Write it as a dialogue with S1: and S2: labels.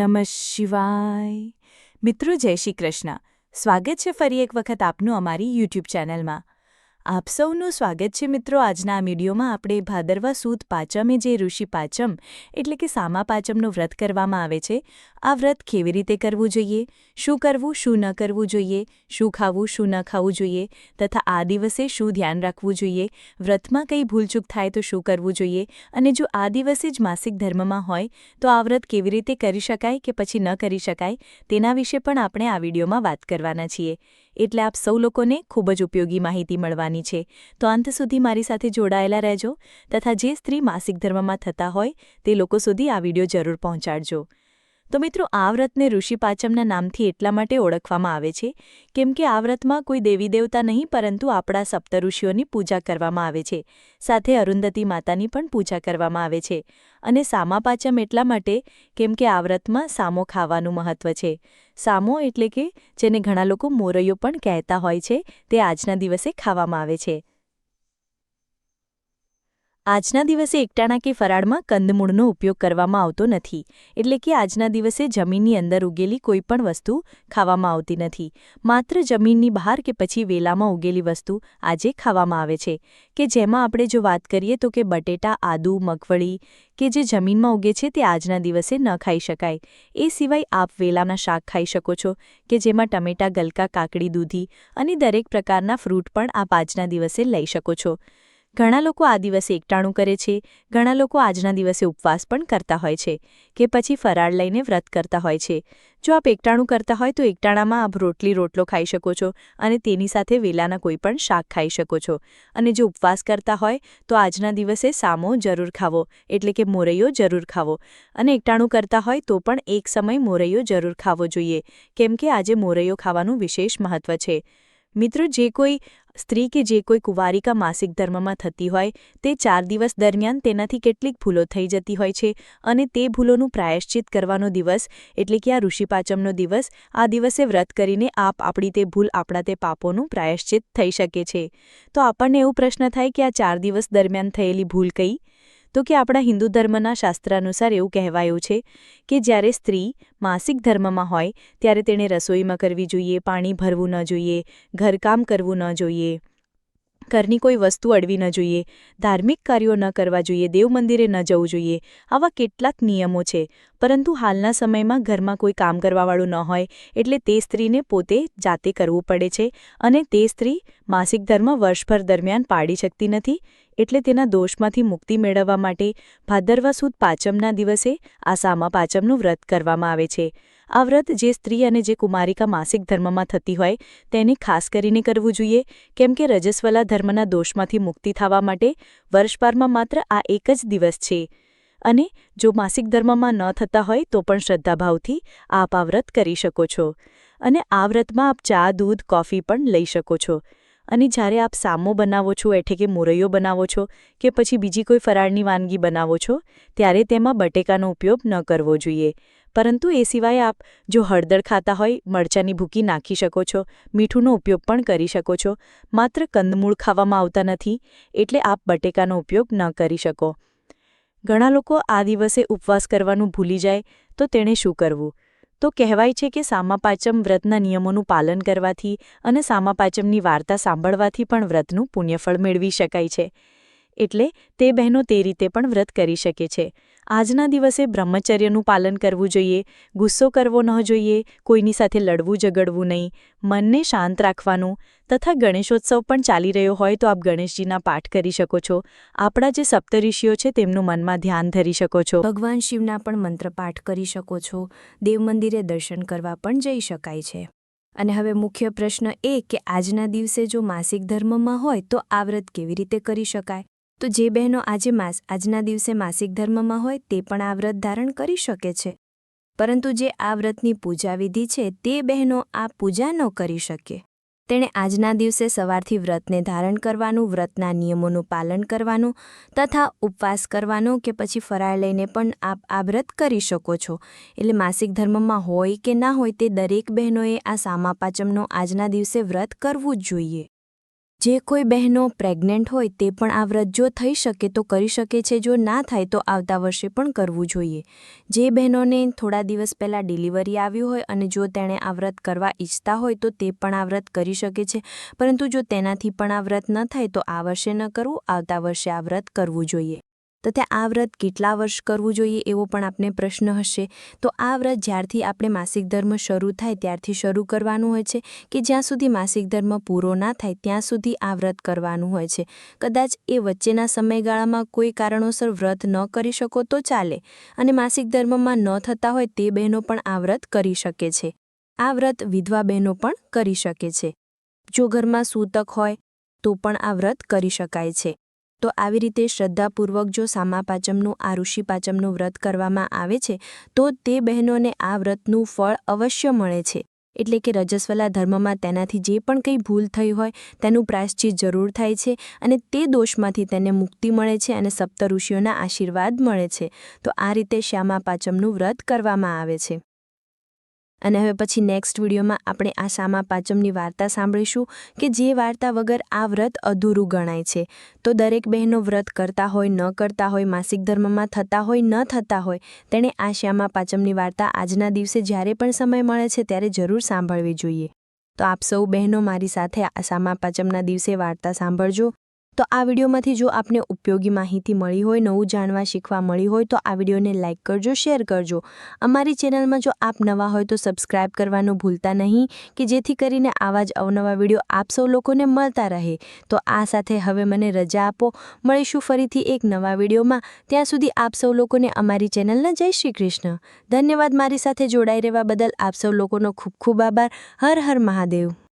S1: નમઃ શિવાય. મિત્રો, જય શ્રી કૃષ્ણ. સ્વાગત છે ફરી એક વખત આપનું અમારી યુટ્યુબ ચેનલમાં. આપ સૌનું સ્વાગત છે મિત્રો આજના આ વિડીયોમાં. આપણે ભાદરવા સુદ પાંચમે જે ઋષિ પાંચમ, એટલે કે સામા પાચમનું વ્રત કરવામાં આવે છે, આ વ્રત કેવી રીતે કરવું જોઈએ? શું કરવું, શું ન કરવું જોઈએ? શું ખાવું, શું ન ખાવું જોઈએ? તથા આ દિવસે શું ધ્યાન રાખવું જોઈએ? વ્રતમાં કંઈ ભૂલચૂક થાય તો શું કરવું જોઈએ? અને જો આ દિવસે જ માસિક ધર્મમાં હોય, તો આ વ્રત કેવી રીતે કરી શકાય કે પછી ન કરી શકાય, તેના વિશે પણ આપણે આ વિડીયોમાં વાત કરવાના છીએ. એટલે આપ સૌ લોકોને ખૂબ જ ઉપયોગી માહિતી મળવાની છે. તો અંત સુધી મારી સાથે જોડાયેલા રહેજો તથા જે સ્ત્રી માસિક ધર્મમાં થતા હોય તે લોકો સુધી આ વીડિયો જરૂર પહોંચાડજો. તો મિત્રો, આ વ્રતને ઋષિ પાંચમના નામથી એટલા માટે ઓળખવામાં આવે છે, કેમ કે આ વ્રતમાં કોઈ દેવી દેવતા નહીં, પરંતુ આપણા સપ્તઋષિઓની પૂજા કરવામાં આવે છે. સાથે અરુંધતી માતાની પણ પૂજા કરવામાં આવે છે. અને સામા પાંચમ એટલા માટે, કેમ કે આ વ્રતમાં સામો ખાવાનું મહત્વ છે. સામો એટલે કે, જેને ઘણા લોકો મોરૈયો પણ કહેતા હોય છે, તે આજના દિવસે ખાવામાં આવે છે. આજના દિવસે એકટાણા કે ફરાળમાં કંદમૂળનો ઉપયોગ કરવામાં આવતો નથી, એટલે કે આજના દિવસે જમીનની અંદર ઉગેલી કોઈપણ વસ્તુ ખાવામાં આવતી નથી. માત્ર જમીનની બહાર કે પછી વેલામાં ઉગેલી વસ્તુ આજે ખાવામાં આવે છે. કે જેમાં આપણે જો વાત કરીએ તો કે બટેટા, આદુ, મગફળી કે જે જમીનમાં ઉગે છે તે આજના દિવસે ન ખાઈ શકાય. એ સિવાય આપ વેલાના શાક ખાઈ શકો છો, કે જેમાં ટમેટા, ગલકા, કાકડી, દૂધી અને દરેક પ્રકારના ફ્રૂટ પણ આપ આજના દિવસે લઈ શકો છો. ઘણા લોકો આ દિવસે એકટાણું કરે છે, ઘણા લોકો આજના દિવસે ઉપવાસ પણ કરતા હોય છે કે પછી ફરાળ લઈને વ્રત કરતા હોય છે. જો આપ એકટાણું કરતા હોય તો એકટાણામાં આપ રોટલી, રોટલો ખાઈ શકો છો અને તેની સાથે વેલાના કોઈ પણ શાક ખાઈ શકો છો. અને જો ઉપવાસ કરતા હોય તો આજના દિવસે સામો જરૂર ખાવો, એટલે કે મોરૈયો જરૂર ખાવો. અને એકટાણું કરતા હોય તો પણ એક સમય મોરૈયો જરૂર ખાવો જોઈએ, કેમ કે આજે મોરૈયો ખાવાનું વિશેષ મહત્વ છે. મિત્રો, જે કોઈ સ્ત્રી કે જે કોઈ કુવારિકા માસિક ધર્મમાં થતી હોય, તે ચાર દિવસ દરમિયાન તેનાથી કેટલીક ભૂલો થઈ જતી હોય છે અને તે ભૂલોનું પ્રાયશ્ચિત કરવાનો દિવસ એટલે કે આ ઋષિપાચમનો દિવસ, આ દિવસે વ્રત કરીને આપ આપણી તે ભૂલ આપણા તે પાપોનું પ્રાયશ્ચિત થઈ શકે છે. તો આપણને એવું પ્રશ્ન થાય કે આ ચાર દિવસ દરમિયાન થયેલી ભૂલ કઈ? તો કે આપણા હિન્દુ ધર્મના શાસ્ત્ર અનુસાર એવું કહેવાયું છે કે જ્યારે સ્ત્રી માસિક ધર્મમાં હોય, ત્યારે તેણે રસોઈમાં કરવી જોઈએ, પાણી ભરવું ન જોઈએ, ઘરકામ કરવું ન જોઈએ, ઘરની કોઈ વસ્તુ અડવી ન જોઈએ, ધાર્મિક કાર્યો ન કરવા જોઈએ, દેવ મંદિરે ન જવું જોઈએ, આવા કેટલાક નિયમો છે. પરંતુ હાલના સમયમાં ઘરમાં કોઈ કામ કરવાવાળું ન હોય એટલે તે સ્ત્રીને પોતે જાતે કરવું પડે છે અને તે સ્ત્રી માસિક ધર્મ વર્ષભર દરમિયાન પાડી શકતી નથી એટલે તેના દોષમાંથી મુક્તિ મેળવવા માટે ભાદરવા સુદ પાંચમના દિવસે આ સામા પાંચમનું વ્રત કરવામાં આવે છે. આ વ્રત જે સ્ત્રી અને જે કુમારિકા માસિક ધર્મમાં થતી હોય તેને ખાસ કરીને કરવું જોઈએ, કેમ કે રજસ્વલા ધર્મના દોષમાંથી મુક્તિ થવા માટે વર્ષભરમાં માત્ર આ એક જ દિવસ છે. અને જો માસિક ધર્મમાં ન થતા હોય તો પણ શ્રદ્ધાભાવથી આપ આ વ્રત કરી શકો છો. અને આ વ્રતમાં આપ ચા, દૂધ, કોફી પણ લઈ શકો છો. અને જ્યારે આપ સામો બનાવો છો, એટલે કે મોરૈયો બનાવો છો કે પછી બીજી કોઈ ફરાળની વાનગી બનાવો છો, ત્યારે તેમાં બટેકાનો ઉપયોગ ન કરવો જોઈએ. પરંતુ એ સિવાય આપ જો હળદર ખાતા હોય, મરચાંની ભૂકી નાખી શકો છો, મીઠુંનો ઉપયોગ પણ કરી શકો છો. માત્ર કંદમૂળ ખાવામાં આવતા નથી, એટલે આપ બટેકાનો ઉપયોગ ન કરી શકો. ઘણા લોકો આ દિવસે ઉપવાસ કરવાનું ભૂલી જાય, તો તેણે શું કરવું? તો કહેવાય છે કે સામાપાચમ વ્રતના નિયમોનું પાલન કરવાથી અને સામાપાચમની વાર્તા સાંભળવાથી પણ વ્રતનું પુણ્યફળ મેળવી શકાય છે. એટલે તે બહેનો તે રીતે પણ વ્રત કરી શકે છે. આજના દિવસે બ્રહ્મચર્યનું પાલન કરવું જોઈએ, ગુસ્સો કરવો ન જોઈએ, કોઈની સાથે લડવું ઝઘડવું નહીં, મનને શાંત રાખવાનું તથા ગણેશોત્સવ પણ ચાલી રહ્યો હોય તો આપ ગણેશજીના પાઠ કરી શકો છો. આપણા જે સપ્તઋષિઓ છે તેમનું મનમાં ધ્યાન ધરી શકો છો.
S2: ભગવાન શિવના પણ મંત્રપાઠ કરી શકો છો. દેવ મંદિરે દર્શન કરવા પણ જઈ શકાય છે. અને હવે મુખ્ય પ્રશ્ન એ કે આજના દિવસે જો માસિક ધર્મમાં હોય તો આ વ્રત કેવી રીતે કરી શકાય? તો જે બહેનો આજે માસ, આજના દિવસે માસિક ધર્મમાં હોય તે પણ આ વ્રત ધારણ કરી શકે છે. પરંતુ જે આ વ્રતની પૂજા વિધિ છે તે બહેનો આ પૂજા ન કરી શકે. તેણે આજના દિવસે સવારથી વ્રતને ધારણ કરવાનું, વ્રતના નિયમોનું પાલન કરવાનું તથા ઉપવાસ કરવાનો કે પછી ફરાળ લઈને પણ આપ આ વ્રત કરી શકો છો. એટલે માસિક ધર્મમાં હોય કે ના હોય તે દરેક બહેનોએ આ સામાપાચમનો આજના દિવસે વ્રત કરવું જ જોઈએ. જે કોઈ બહેનો પ્રેગ્નન્ટ હોય તે પણ આ વ્રત જો થઈ શકે તો કરી શકે છે, જો ના થાય તો આવતા વર્ષે પણ કરવું જોઈએ. જે બહેનોને થોડા દિવસ પહેલાં ડિલિવરી આવ્યું હોય અને જો તેણે આ વ્રત કરવા ઈચ્છતા હોય તો તે પણ આ વ્રત કરી શકે છે. પરંતુ જો તેનાથી પણ આ વ્રત ન થાય તો આ વર્ષે ન કરવું, આવતા વર્ષે આ વ્રત કરવું જોઈએ. તથા આ વ્રત કેટલા વર્ષ કરવું જોઈએ એવો પણ આપને પ્રશ્ન હશે. તો આ વ્રત જ્યારથી આપણે માસિક ધર્મ શરૂ થાય ત્યારથી શરૂ કરવાનું હોય છે કે જ્યાં સુધી માસિક ધર્મ પૂરો ના થાય ત્યાં સુધી આ વ્રત કરવાનું હોય છે. કદાચ એ વચ્ચેના સમયગાળામાં કોઈ કારણોસર વ્રત ન કરી શકો તો ચાલે અને માસિક ધર્મમાં ન થતા હોય તે બહેનો પણ આ વ્રત કરી શકે છે. આ વ્રત વિધવા બહેનો પણ કરી શકે છે. જો ઘરમાં સૂતક હોય તો પણ આ વ્રત કરી શકાય છે. તો આવી રીતે શ્રદ્ધાપૂર્વક જો સામા પાંચમનું, આ ઋષિ પાંચમનું વ્રત કરવામાં આવે છે, તો તે બહેનોને આ વ્રતનું ફળ અવશ્ય મળે છે. એટલે કે રજસ્વલા ધર્મમાં તેનાથી જે પણ કંઈ ભૂલ થઈ હોય, તેનું પ્રાયશ્ચિત જરૂર થાય છે અને તે દોષમાંથી તેને મુક્તિ મળે છે અને સપ્ત ઋષિઓના આશીર્વાદ મળે છે. તો આ રીતે શ્યામા પાંચમનું વ્રત કરવામાં આવે છે. અને હવે પછી નેક્સ્ટ વિડીયોમાં આપણે આ શામા પાંચમની વાર્તા સાંભળીશું કે જે વાર્તા વગર આ વ્રત અધૂરું ગણાય છે. તો દરેક બહેનો વ્રત કરતા હોય, ન કરતા હોય, માસિક ધર્મમાં થતા હોય, ન થતા હોય, તેણે આ શ્યામા પાંચમની વાર્તા આજના દિવસે જ્યારે પણ સમય મળે છે ત્યારે જરૂર સાંભળવી જોઈએ. તો આપ સૌ બહેનો મારી સાથે આ શામા પાંચમના દિવસે વાર્તા સાંભળજો. તો આ વિડીયોમાંથી જો આપને ઉપયોગી માહિતી મળી હોય, નવું જાણવા શીખવા મળી હોય, તો આ વિડીયોને લાઇક કરજો, શેર કરજો. અમારી ચેનલમાં જો આપ નવા હોય તો સબસ્ક્રાઇબ કરવાનું ભૂલતા નહીં, કે જેથી કરીને આવા જ અવનવા વીડિયો આપ સૌ લોકોને મળતા રહે. તો આ સાથે હવે મને રજા આપો. મળીશું ફરીથી એક નવા વિડીયોમાં. ત્યાં સુધી આપ સૌ લોકોને અમારી ચેનલના જય શ્રી કૃષ્ણ. ધન્યવાદ મારી સાથે જોડાઈ રહેવા બદલ આપ સૌ લોકોનો ખૂબ ખૂબ આભાર. હર હર મહાદેવ.